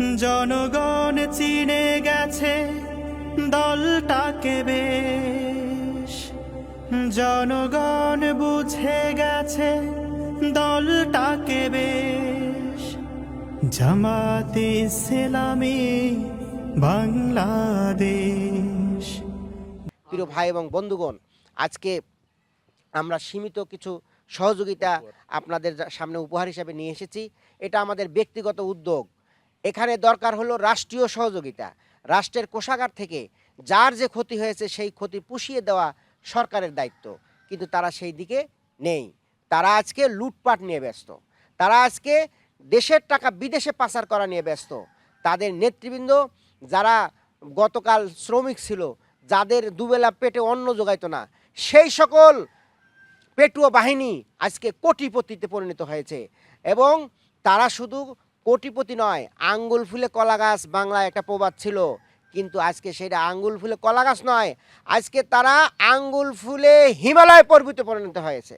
জনগণ চিনে গেছে দলটাকে বেশ। জনগণ বুঝে গেছে দলটাকে বেশ। জামাতে ইসলামী বাংলাদেশ। প্রিয় ভাই এবং বন্ধুগণ, আজকে আমরা সীমিত কিছু সহযোগিতা আপনাদের সামনে উপহার হিসাবে নিয়ে এসেছি। এটা আমাদের ব্যক্তিগত উদ্যোগ। এখানে দরকার হলো রাষ্ট্রীয় সহযোগিতা। রাষ্ট্রের কোষাগার থেকে যার যে ক্ষতি হয়েছে সেই ক্ষতি পুষিয়ে দেওয়া সরকারের দায়িত্ব। কিন্তু তারা সেই দিকে নেই। তারা আজকে লুটপাট নিয়ে ব্যস্ত। তারা আজকে দেশের টাকা বিদেশে পাচার করা নিয়ে ব্যস্ত। তাদের নেতৃবৃন্দ যারা গতকাল শ্রমিক ছিল, যাদের দুবেলা পেটে অন্ন জোগাইতো না, সেই সকল পেটুয়া বাহিনী আজকে কোটিপতিতে পরিণত হয়েছে। এবং তারা শুধু কোটিপতি নয় আঙ্গুল ফুলে কলা গাছ বাংলায় একটা প্রবাদ ছিল। কিন্তু আজকে সেটা আঙ্গুল ফুলে কলা গাছ নয় আজকে তারা আঙ্গুল ফুলে হিমালয় পর্বতে পরিণত হয়েছে।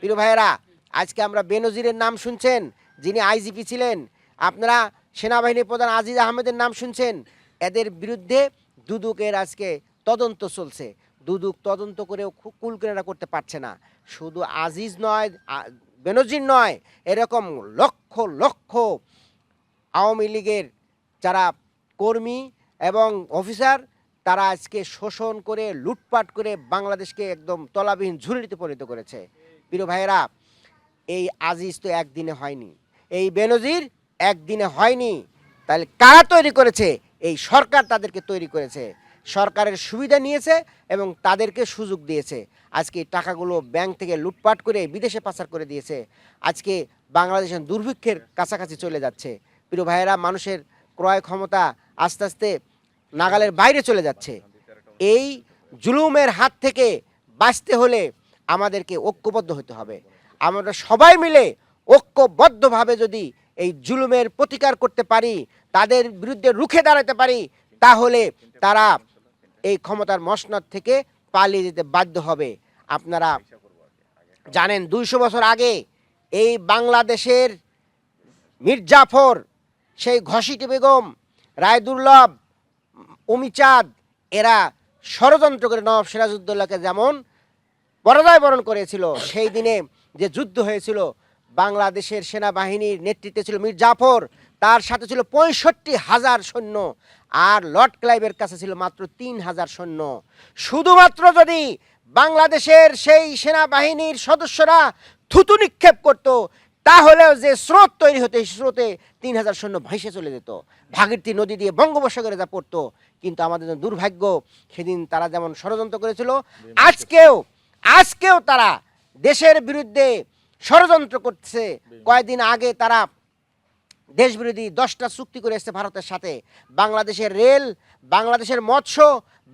প্রিয় ভাইয়েরা আজকে আমরা বেনজিরের নাম শুনছেন যিনি আইজিপি ছিলেন আপনারা সেনাবাহিনী প্রধান আজিজ আহমেদের নাম শুনছেন এদের বিরুদ্ধে দুদুকের আজকে তদন্ত চলছে। দুদুক তদন্ত করেও খু- কুল কিনারা করতে পারছে না। শুধু আজিজ নয় বেনজির নয় এরকম লক্ষ লক্ষ আওয়ামী লীগের যারা কর্মী এবং অফিসার, তারা আজকে শোষণ করে, লুটপাট করে বাংলাদেশকে একদম তলাবিহীন ঝুড়িতে পরিণত করেছে। প্রিয় ভাইয়েরা, এই আজিজ তো একদিনে হয়নি। এই বেনজির একদিনে হয়নি। তাহলে কারা তৈরি করেছে? এই সরকার তাদেরকে তৈরি করেছে। সরকারের সুবিধা নিয়েছে এবং তাদেরকে সুযোগ দিয়েছে। আজকে টাকাগুলো ব্যাংক থেকে লুটপাট করে বিদেশে পাচার করে দিয়েছে। আজকে বাংলাদেশের দুর্ভিক্ষের কাছাকাছি চলে যাচ্ছে। প্রিয় ভাইয়েরা, মানুষের ক্রয় ক্ষমতা আস্তে আস্তে নাগালের বাইরে চলে যাচ্ছে। এই জুলুমের হাত থেকে বাঁচতে হলে আমাদেরকে ঐক্যবদ্ধ হতে হবে। আমরা সবাই মিলে ঐক্যবদ্ধভাবে যদি এই জুলুমের প্রতিকার করতে পারি, তাদের বিরুদ্ধে রুখে দাঁড়াতে পারি, তাহলে তারা এই ক্ষমতার মসনদ থেকে পালিয়ে যেতে বাধ্য হবে। আপনারা জানেন, দুইশো বছর আগে এই বাংলাদেশের মির্জাফর সেই ঘসিটি বেগম রায়দুর্লভ অমিচাঁদ এরা ষড়যন্ত্র করে নবাব সিরাজউদ্দৌলাকে যেমন পরাজয় বরণ করেছিল, সেই দিনে যে যুদ্ধ হয়েছিল, বাংলাদেশের সেনাবাহিনীর নেতৃত্বে ছিল মীর জাফর, তার সাথে ছিল পঁয়ষট্টি হাজার সৈন্য, আর লর্ড ক্লাইভের কাছে ছিল মাত্র তিন হাজার সৈন্য। শুধুমাত্র যদি বাংলাদেশের সেই সেনাবাহিনীর সদস্যরা থুতু নিক্ষেপ করত তাহলেও যে স্রোত তৈরি হতে সেই স্রোতে তিন হাজার সৈন্য ভাইসে চলে যেত। ভাগীরথী নদী দিয়ে বঙ্গোপসাগরে যা পড়তো, কিন্তু আমাদের দুর্ভাগ্য, সেদিন তারা যেমন ষড়যন্ত্র করেছিল, আজকেও আজকেও তারা দেশের বিরুদ্ধে ষড়যন্ত্র করছে। কয়েকদিন আগে তারা দেশবিরোধী দশটা চুক্তি করে এসেছে ভারতের সাথে। বাংলাদেশের রেল, বাংলাদেশের মৎস্য,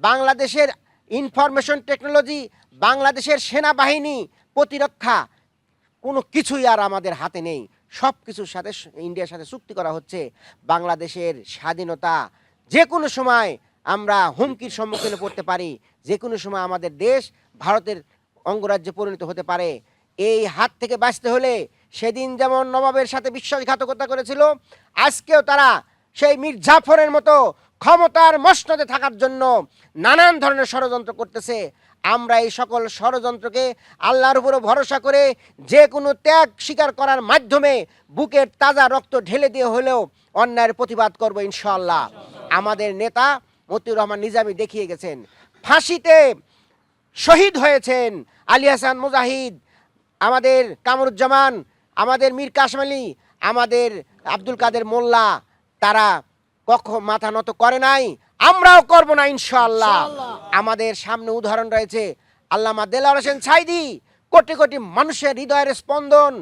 বাংলাদেশের ইনফরমেশন টেকনোলজি, বাংলাদেশের সেনাবাহিনী, প্রতিরক্ষা কোনো কিছুই আর আমাদের হাতে নেই। সব কিছুর সাথে ইন্ডিয়ার সাথে চুক্তি করা হচ্ছে। বাংলাদেশের স্বাধীনতা যে কোনো সময় আমরা হুমকির সম্মুখীন পড়তে পারি। যে কোনো সময় আমাদের দেশ ভারতের অঙ্গরাজ্যে পরিণত হতে পারে। এই হাত থেকে বাঁচতে হলে সেদিন যেমন নবাবের সাথে বিশ্বাসঘাতকতা করেছিল, আজকেও তারা সেই মীর জাফরের মতো ক্ষমতার মসনদে থাকার জন্য নানান ধরনের ষড়যন্ত্র করতেছে। আমরা এই সকল ষড়যন্ত্রকে আল্লাহর উপরে ভরসা করে যে কোনো ত্যাগ স্বীকার করার মাধ্যমে বুকের তাজা রক্ত ঢেলে দিয়ে হলেও অন্যায়ের প্রতিবাদ করব ইনশাল্লাহ আমাদের নেতা মতিউর রহমান নিজামী দেখিয়ে গেছেন। ফাঁসিতে শহীদ হয়েছেন আলী হাসান মুজাহিদ, আমাদের কামরুজ্জামান, আমাদের মীর কাসম আলী, আমাদের আব্দুল কাদের মোল্লা, তারা কখন মাথা নত করে নাই। আমরাও করব না ইনশাআল্লাহ। আমাদের সামনে উদাহরণ রয়েছে আল্লামা দেলার হোসেন ছাইদি কোটি কোটি মানুষের হৃদয়ের স্পন্দন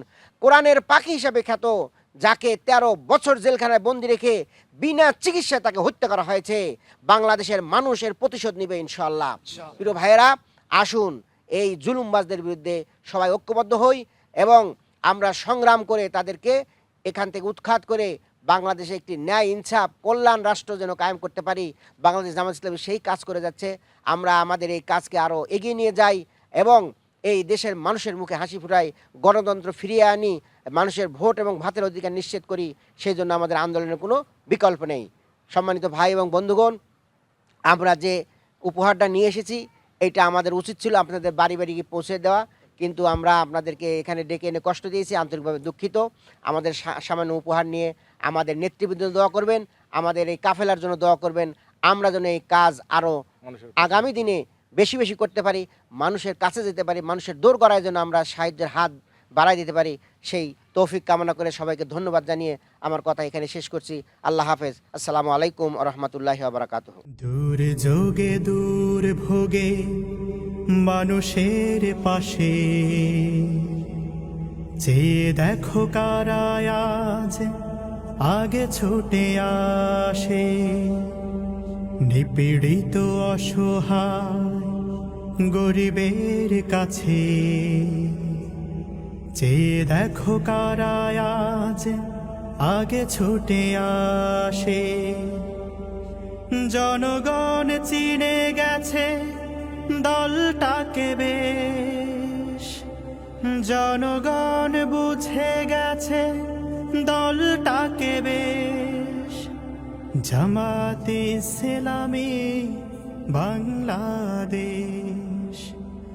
কোরআনের পাখি হিসেবে খ্যাত যাকে তেরো বছর জেলখানায় বন্দি রেখে বিনা চিকিৎসায় তাকে হত্যা করা হয়েছে। বাংলাদেশের মানুষের প্রতিশোধ নিবে ইনশাল্লাহ প্রিয় ভাইয়েরা আসুন এই জুলুমবাজদের বিরুদ্ধে সবাই ঐক্যবদ্ধ হই এবং আমরা সংগ্রাম করে তাদেরকে এখান থেকে উৎখাত করে বাংলাদেশে একটি ন্যায় ইনসাফ, কল্যাণ রাষ্ট্র যেন কায়েম করতে পারি। বাংলাদেশ জামাত ইসলামী সেই কাজ করে যাচ্ছে। আমরা আমাদের এই কাজকে আরও এগিয়ে নিয়ে যাই এবং এই দেশের মানুষের মুখে হাসি ফুটাই, গণতন্ত্র ফিরিয়ে আনি, মানুষের ভোট এবং ভাতের অধিকার নিশ্চিত করি। সেই জন্য আমাদের আন্দোলনের কোনো বিকল্প নেই। সম্মানিত ভাই এবং বন্ধুগণ, আমরা যে উপহারটা নিয়ে এসেছি, এটা আমাদের উচিত ছিল আপনাদের বাড়ি বাড়ি গিয়ে পৌঁছে দেওয়া। কিন্তু আমরা আপনাদেরকে এখানে ডেকে এনে কষ্ট দিয়েছি, আন্তরিকভাবে দুঃখিত। আমাদের সামান্য উপহার নিয়ে আমাদের নেতৃবৃন্দ দোয়া করবেন আমাদের এই কাফেলার জন্য দোয়া করবেন। আমরা যেন এই কাজ আরও আগামী দিনে বেশি বেশি করতে পারি মানুষের কাছে যেতে পারি মানুষের দৌড় করার জন্য আমরা সাহায্যের হাত বাড়াই দিতে পারি। সেই তৌফিক কামনা করে সবাইকে ধন্যবাদ জানিয়ে আমার কথা এখানে শেষ করছি। আল্লাহ হাফেজ। আসসালামু আলাইকুম রহমতুল্লাহ বারাকাতুহ। দূর যোগে দূর ভোগে মানুষের পাশে। চেয়ে দেখো কারায় আজ আগে ছুটে আসে নিপীড়িত অসহায় গরিবের কাছে। চেয়ে দেখো আজ আগে ছুটে আসে। জনগণ চিনে গেছে দলটাকে বেশ। জনগণ বুঝে গেছে দলটাকে বেশ জামাতে সেলামে বাংলাদেশ।